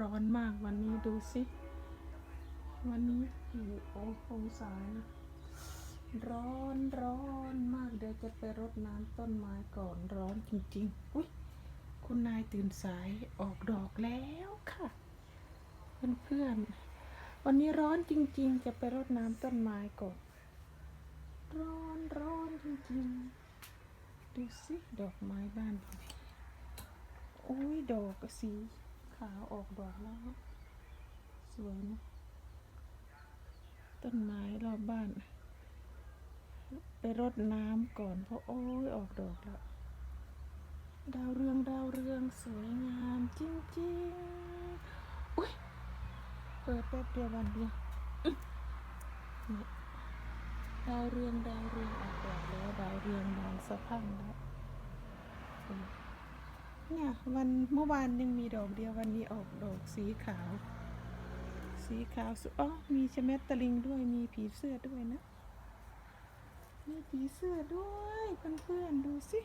ร้อนมากวันนี้ดูสิ วันนี้กี่องศานะร้อนร้อนมากเดี๋ยวจะไปรดน้ำต้นไม้ก่อนร้อนจริงๆ อุ้ยคุณนายตื่นสายออกดอกแล้วค่ะ เพื่อนๆ วันนี้ร้อนจริงๆ จะไปรดน้ำต้นไม้ก่อน ร้อนร้อนจริงๆ ดูสิ ดอกไม้บ้านโอุ้ยดอกสี ขาวออกดอกแล้วสวยนะต้นไม้รอบบ้าน ไปรดน้ำก่อนเพราะโอ้ยออกดอกแล้ว ดาวเรืองดาวเรืองสวยงามจริงๆ อุ้ยเปิดแป๊บเดียววันเดียวดาวเรืองดาวเรืองออกดอกแล้วดาวเรืองบานสะพังแล้ว เนี่ยวันเมื่อวานยังมีดอกเดียววันนี้ออกดอกสีขาว สีขาวสุอ๋อมีชเม็ดตลิงด้วยมีผีเสื้อด้วยนะ มีผีเสื้อด้วยเพื่อนๆดูสิ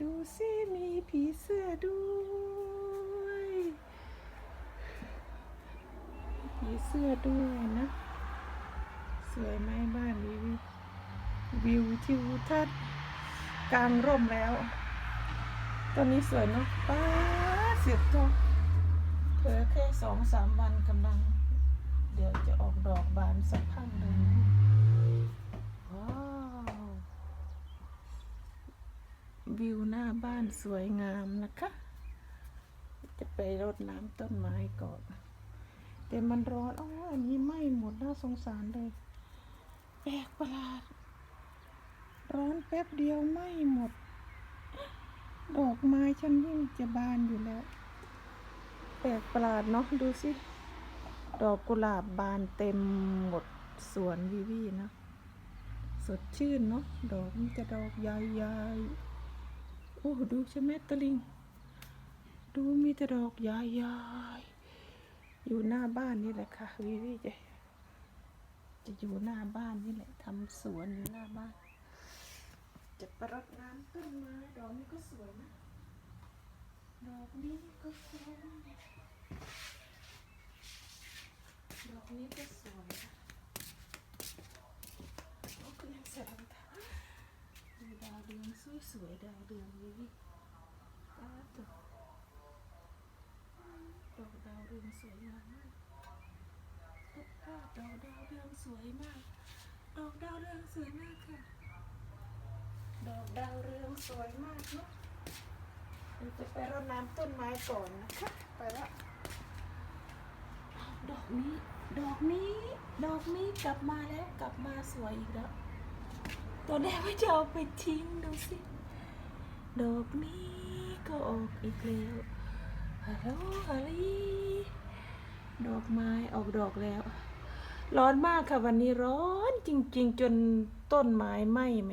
ดูสิมีผีเสื้อด้วยผีเสื้อด้วยนะ สวยไหมบ้านวิววิวทิวทัศน์กลางร่มแล้ว ตอนนี้สวยเนาะป้าเสียบทองเผลอแค่สองสามวันกำลัง เดี๋ยวจะออกดอกบานสักพักเลยนะว้าว วิวหน้าบ้านสวยงามนะคะ จะไปรดน้ำต้นไม้ก่อนแต่มันร้อนอ้ยอันนี้ไหม้หมดน่าสงสารเลยแปลกประหลาด ร้อนแป๊บเดียวไหม้หมด ดอกไม้ฉันยิ่งจะบานอยู่แล้ว แปลกประหลาดเนาะดูสิ ดอกกุหลาบบานเต็มหมดสวนวิวีนะ สดชื่นเนาะดอกมันจะดอกใหญ่ๆโอ้ดูใช่ไหมตะลิง ดูมีแต่ดอกใหญ่ๆอยู่หน้าบ้านนี่แหละค่ะวิวีจะจะอยู่หน้าบ้านนี่แหละทำสวนอยู่หน้าบ้าน จะไปรดน้ำต้นไม้ดอกนี้ก็สวยนะดอกนี้ก็สวยนะดอกนี้ก็สวยนะโอ้ก็ยังใส่รองเท้าดูดาวเรืองสวยๆดาวเรืองวิวิตาตัวดอกดาวเรืองสวยงามมากดอกดาวเรืองสวยมากดอกดาวเรืองสวยมากค่ะ ดอกดาวเรืองสวยมากเนาะเดี๋ยวจะไปรดน้ำต้นไม้ก่อนนะคะ ไปละอ้วดอกนี้ ดอกนี้ ดอกนี้กลับมาแล้วกลับมาสวยอีกแล้วตอนแรกว่าจะเอาไปทิ้งดูสิ ดอกนี้ก็ออกอีกแล้วฮัลโหลฮัลลีดอกไม้ออกดอกแล้ว ร้อนมากค่ะวันนี้ร้อนจริง ๆ จนต้นไม้ไหม้ไหม